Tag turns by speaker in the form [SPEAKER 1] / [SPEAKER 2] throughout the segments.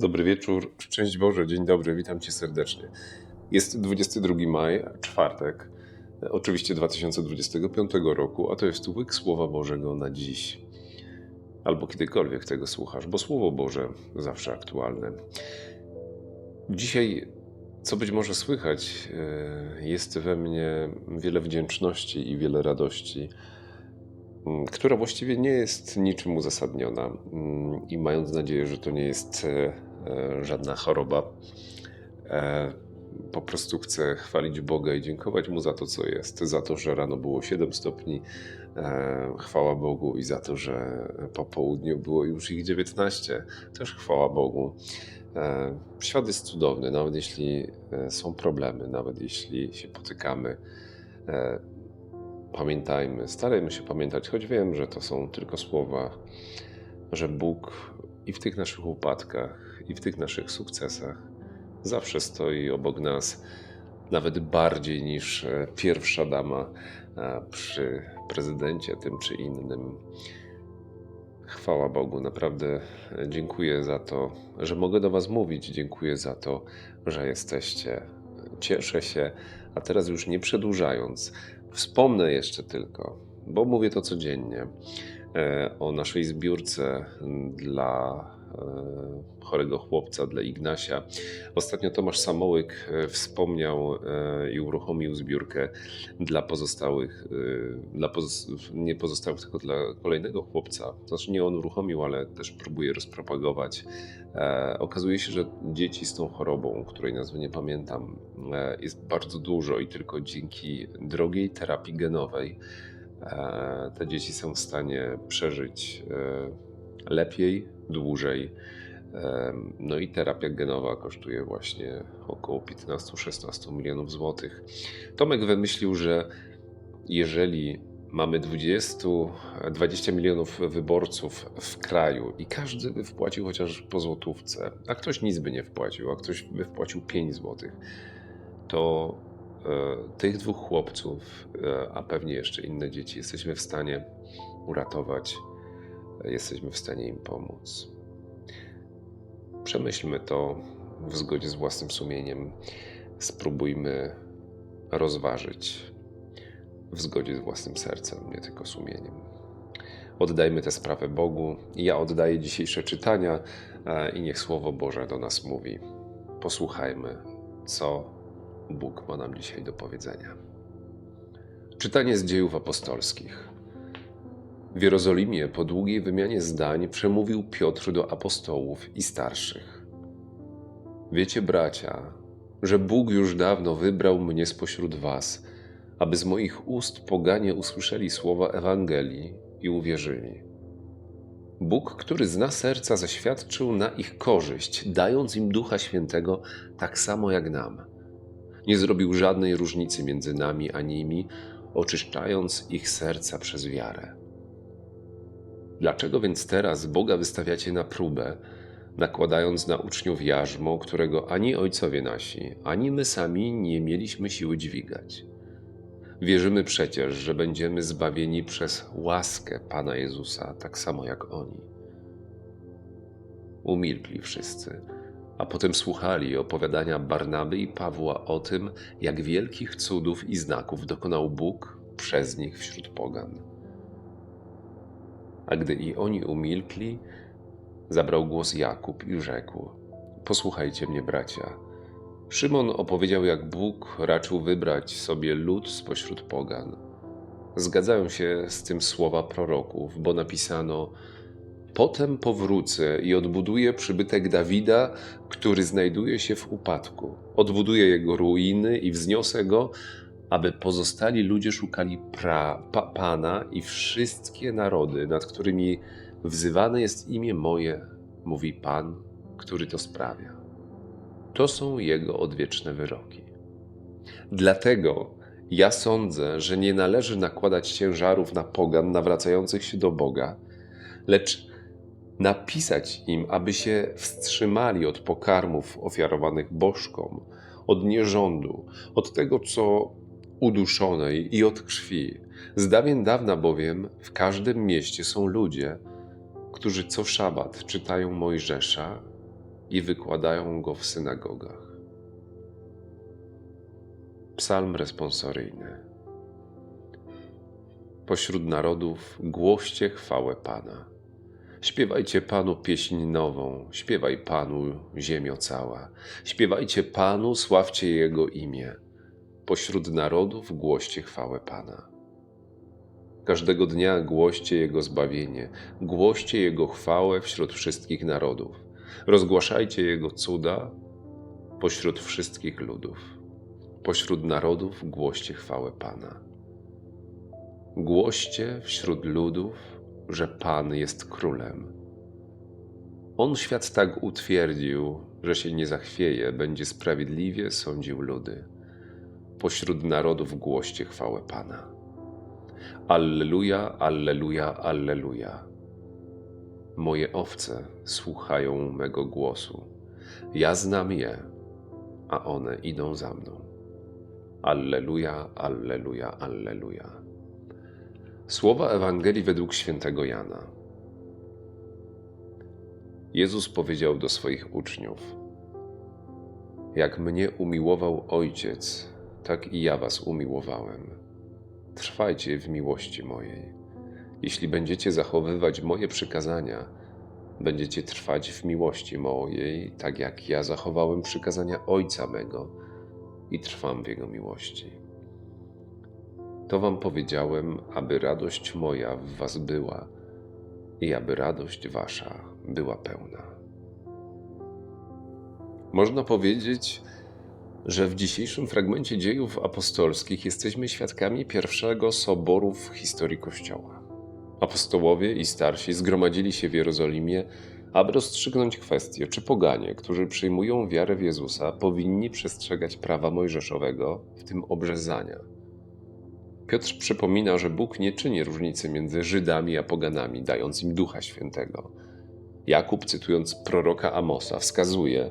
[SPEAKER 1] Dobry wieczór, szczęść Boże, dzień dobry, witam Cię serdecznie. Jest 22 maj, czwartek, oczywiście 2025 roku, a to jest łyk Słowa Bożego na dziś. Albo kiedykolwiek tego słuchasz, bo Słowo Boże zawsze aktualne. Dzisiaj, co być może słychać, e, jest we mnie wiele wdzięczności i wiele radości, m, która właściwie nie jest niczym uzasadniona. Mm, I mając nadzieję, że to nie jest e, żadna choroba, e, po prostu chcę chwalić Boga i dziękować Mu za to, co jest. Za to, że rano było 7 stopni, e, chwała Bogu, i za to, że po południu było już ich 19, też chwała Bogu. E, Świat jest cudowny, nawet jeśli e, są problemy, nawet jeśli się potykamy. E, Pamiętajmy, starajmy się pamiętać, choć wiem, że to są tylko słowa, że Bóg i w tych naszych upadkach, i w tych naszych sukcesach zawsze stoi obok nas, nawet bardziej niż e, pierwsza dama przy prezydencie tym czy innym. Chwała Bogu, naprawdę e, dziękuję za to, że mogę do Was mówić. Dziękuję za to, że jesteście. Cieszę się, a teraz już nie przedłużając, wspomnę jeszcze tylko, bo mówię to codziennie, e, o naszej zbiórce dla chorego chłopca, dla Ignasia. Ostatnio Tomasz Samołyk e, wspomniał e, i uruchomił zbiórkę dla pozostałych, e, dla nie pozostałych, tylko dla kolejnego chłopca. Znaczy nie on uruchomił, ale też próbuje rozpropagować. E, okazuje się, że dzieci z tą chorobą, której nazwy nie pamiętam, e, jest bardzo dużo i tylko dzięki drogiej terapii genowej e, te dzieci są w stanie przeżyć e, lepiej, dłużej. No i terapia genowa kosztuje właśnie około 15-16 milionów złotych. Tomek wymyślił, że jeżeli mamy 20, 20 milionów wyborców w kraju i każdy by wpłacił chociaż po złotówce, a ktoś nic by nie wpłacił, a ktoś by wpłacił 5 złotych, to e, tych dwóch chłopców, e, a pewnie jeszcze inne dzieci, jesteśmy w stanie uratować, jesteśmy w stanie im pomóc. Przemyślmy to w zgodzie z własnym sumieniem. Spróbujmy rozważyć w zgodzie z własnym sercem, nie tylko sumieniem. Oddajmy tę sprawę Bogu. Ja oddaję dzisiejsze czytania e, i niech Słowo Boże do nas mówi. Posłuchajmy, co Bóg ma nam dzisiaj do powiedzenia. Czytanie z dziejów apostolskich. W Jerozolimie po długiej wymianie zdań przemówił Piotr do apostołów i starszych. Wiecie, bracia, że Bóg już dawno wybrał mnie spośród was, aby z moich ust poganie usłyszeli słowa Ewangelii i uwierzyli. Bóg, który zna serca, zaświadczył na ich korzyść, dając im Ducha Świętego tak samo jak nam. Nie zrobił żadnej różnicy między nami a nimi, oczyszczając ich serca przez wiarę. Dlaczego więc teraz Boga wystawiacie na próbę, nakładając na uczniów jarzmo, którego ani ojcowie nasi, ani my sami nie mieliśmy siły dźwigać? Wierzymy przecież, że będziemy zbawieni przez łaskę Pana Jezusa, tak samo jak oni. Umilkli wszyscy, a potem słuchali opowiadania Barnaby i Pawła o tym, jak wielkich cudów i znaków dokonał Bóg przez nich wśród pogan. A gdy i oni umilkli, zabrał głos Jakub i rzekł: Posłuchajcie mnie, bracia. Szymon opowiedział, jak Bóg raczył wybrać sobie lud spośród pogan. Zgadzają się z tym słowa proroków, bo napisano: Potem powrócę i odbuduję przybytek Dawida, który znajduje się w upadku. Odbuduję jego ruiny i wzniosę go, aby pozostali ludzie szukali pra, pa, Pana i wszystkie narody, nad którymi wzywane jest imię moje, mówi Pan, który to sprawia. To są Jego odwieczne wyroki. Dlatego ja sądzę, że nie należy nakładać ciężarów na pogan nawracających się do Boga, lecz napisać im, aby się wstrzymali od pokarmów ofiarowanych bożkom, od nierządu, od tego, co uduszonej i od krwi. Z dawien dawna bowiem w każdym mieście są ludzie, którzy co szabat czytają Mojżesza i wykładają go w synagogach. Psalm responsoryjny. Pośród narodów głoście chwałę Pana. Śpiewajcie Panu pieśń nową, śpiewaj Panu ziemio cała. Śpiewajcie Panu, sławcie Jego imię. Pośród narodów głoście chwałę Pana. Każdego dnia głoście Jego zbawienie, głoście Jego chwałę wśród wszystkich narodów. Rozgłaszajcie Jego cuda pośród wszystkich ludów. Pośród narodów głoście chwałę Pana. Głoście wśród ludów, że Pan jest królem. On świat tak utwierdził, że się nie zachwieje, będzie sprawiedliwie sądził ludy. Pośród narodów głoście chwałę Pana. Alleluja, alleluja, alleluja. Moje owce słuchają mego głosu. Ja znam je, a one idą za mną. Alleluja, alleluja, alleluja. Słowa Ewangelii według świętego Jana. Jezus powiedział do swoich uczniów: Jak mnie umiłował Ojciec, tak i ja was umiłowałem. Trwajcie w miłości mojej. Jeśli będziecie zachowywać moje przykazania, będziecie trwać w miłości mojej, tak jak ja zachowałem przykazania Ojca mego i trwam w Jego miłości. To wam powiedziałem, aby radość moja w was była i aby radość wasza była pełna. Można powiedzieć, że w dzisiejszym fragmencie dziejów apostolskich jesteśmy świadkami pierwszego soboru w historii Kościoła. Apostołowie i starsi zgromadzili się w Jerozolimie, aby rozstrzygnąć kwestię, czy poganie, którzy przyjmują wiarę w Jezusa, powinni przestrzegać prawa mojżeszowego, w tym obrzezania. Piotr przypomina, że Bóg nie czyni różnicy między Żydami a poganami, dając im Ducha Świętego. Jakub, cytując proroka Amosa, wskazuje,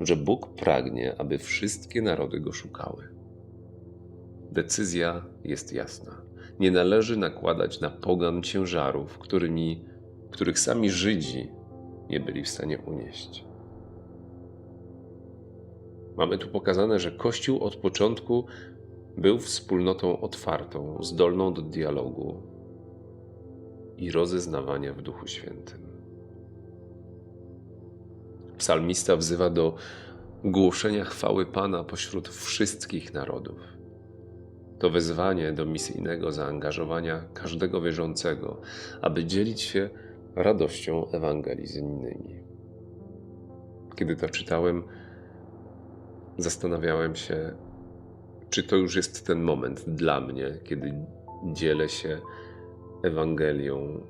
[SPEAKER 1] że Bóg pragnie, aby wszystkie narody go szukały. Decyzja jest jasna. Nie należy nakładać na pogan ciężarów, którymi, których sami Żydzi nie byli w stanie unieść. Mamy tu pokazane, że Kościół od początku był wspólnotą otwartą, zdolną do dialogu i rozeznawania w Duchu Świętym. Psalmista wzywa do głoszenia chwały Pana pośród wszystkich narodów. To wezwanie do misyjnego zaangażowania każdego wierzącego, aby dzielić się radością Ewangelii z innymi. Kiedy to czytałem, zastanawiałem się, czy to już jest ten moment dla mnie, kiedy dzielę się Ewangelią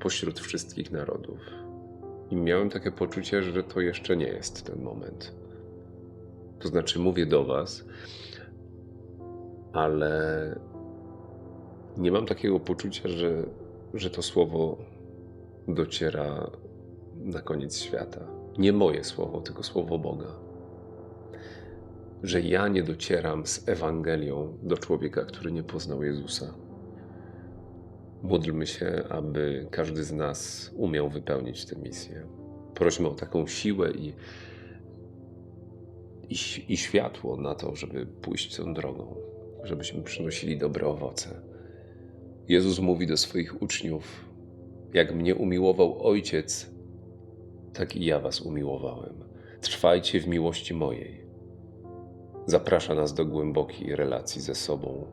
[SPEAKER 1] pośród wszystkich narodów. I miałem takie poczucie, że to jeszcze nie jest ten moment. To znaczy, mówię do Was, ale nie mam takiego poczucia, że, że to słowo dociera na koniec świata. Nie moje słowo, tylko słowo Boga. Że ja nie docieram z Ewangelią do człowieka, który nie poznał Jezusa. Módlmy się, aby każdy z nas umiał wypełnić tę misję. Prośmy o taką siłę i, i, i światło na to, żeby pójść tą drogą, żebyśmy przynosili dobre owoce. Jezus mówi do swoich uczniów: Jak mnie umiłował Ojciec, tak i ja was umiłowałem. Trwajcie w miłości mojej. Zaprasza nas do głębokiej relacji ze sobą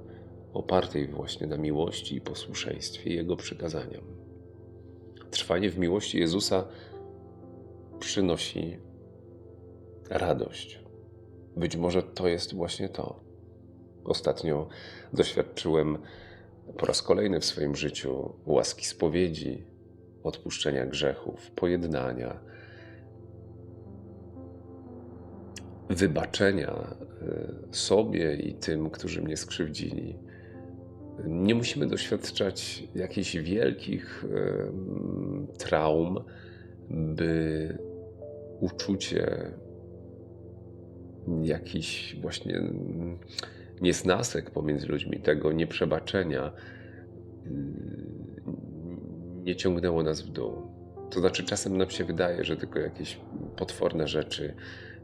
[SPEAKER 1] opartej właśnie na miłości i posłuszeństwie Jego przykazaniom. Trwanie w miłości Jezusa przynosi radość. Być może to jest właśnie to. Ostatnio doświadczyłem po raz kolejny w swoim życiu łaski spowiedzi, odpuszczenia grzechów, pojednania, wybaczenia y, sobie i tym, którzy mnie skrzywdzili nie musimy doświadczać jakichś wielkich traum, by uczucie jakiś właśnie niesnasek pomiędzy ludźmi, tego nieprzebaczenia nie ciągnęło nas w dół. To znaczy, czasem nam się wydaje, że tylko jakieś potworne rzeczy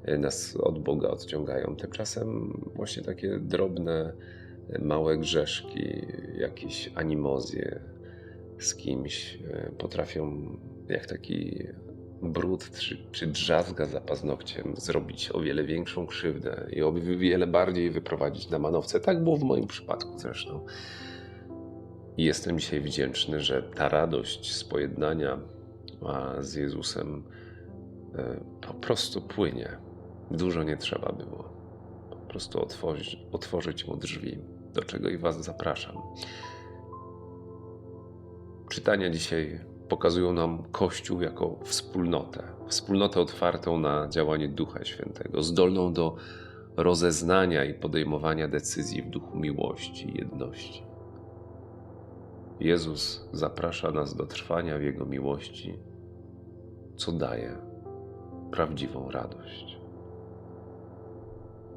[SPEAKER 1] e, nas od Boga odciągają. Tymczasem właśnie takie drobne, małe grzeszki, jakieś animozje z kimś e, potrafią jak taki brud czy, czy drzazga za paznokciem zrobić o wiele większą krzywdę i o wiele bardziej wyprowadzić na manowce. Tak było w moim przypadku zresztą. I jestem dzisiaj wdzięczny, że ta radość z pojednania z Jezusem e, po prostu płynie. Dużo nie trzeba było. Po prostu otworzyć, otworzyć mu drzwi, do czego i Was zapraszam. Czytania dzisiaj pokazują nam Kościół jako wspólnotę. Wspólnotę otwartą na działanie Ducha Świętego, zdolną do rozeznania i podejmowania decyzji w duchu miłości i jedności. Jezus zaprasza nas do trwania w Jego miłości, co daje prawdziwą radość.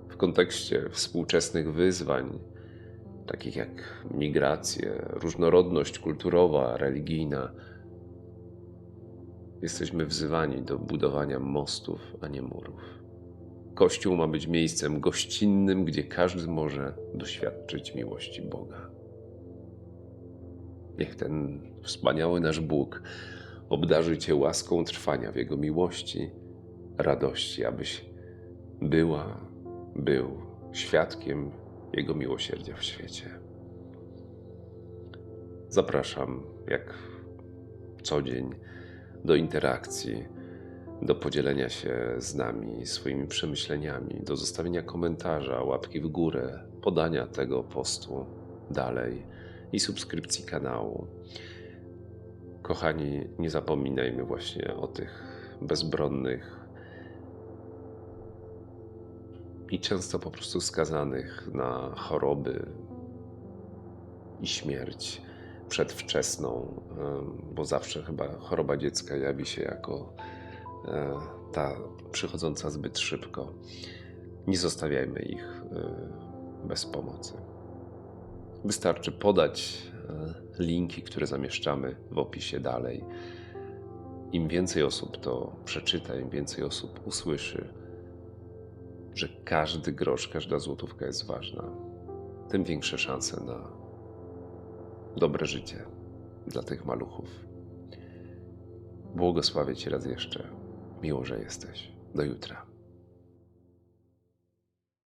[SPEAKER 1] W kontekście współczesnych wyzwań, takich jak migracje, różnorodność kulturowa, religijna, jesteśmy wzywani do budowania mostów, a nie murów. Kościół ma być miejscem gościnnym, gdzie każdy może doświadczyć miłości Boga. Niech ten wspaniały nasz Bóg obdarzy Cię łaską trwania w Jego miłości, radości, abyś była, był świadkiem Jego miłosierdzia w świecie. Zapraszam, jak co dzień, do interakcji, do podzielenia się z nami swoimi przemyśleniami, do zostawienia komentarza, łapki w górę, podania tego postu dalej i subskrypcji kanału. Kochani, nie zapominajmy właśnie o tych bezbronnych i często po prostu skazanych na choroby i śmierć przedwczesną, bo zawsze chyba choroba dziecka jawi się jako e, ta przychodząca zbyt szybko. Nie zostawiajmy ich e, bez pomocy. Wystarczy podać e, linki, które zamieszczamy w opisie dalej. Im więcej osób to przeczyta, im więcej osób usłyszy, że każdy grosz, każda złotówka jest ważna, tym większe szanse na dobre życie dla tych maluchów. Błogosławię Ci raz jeszcze. Miło, że jesteś. Do jutra.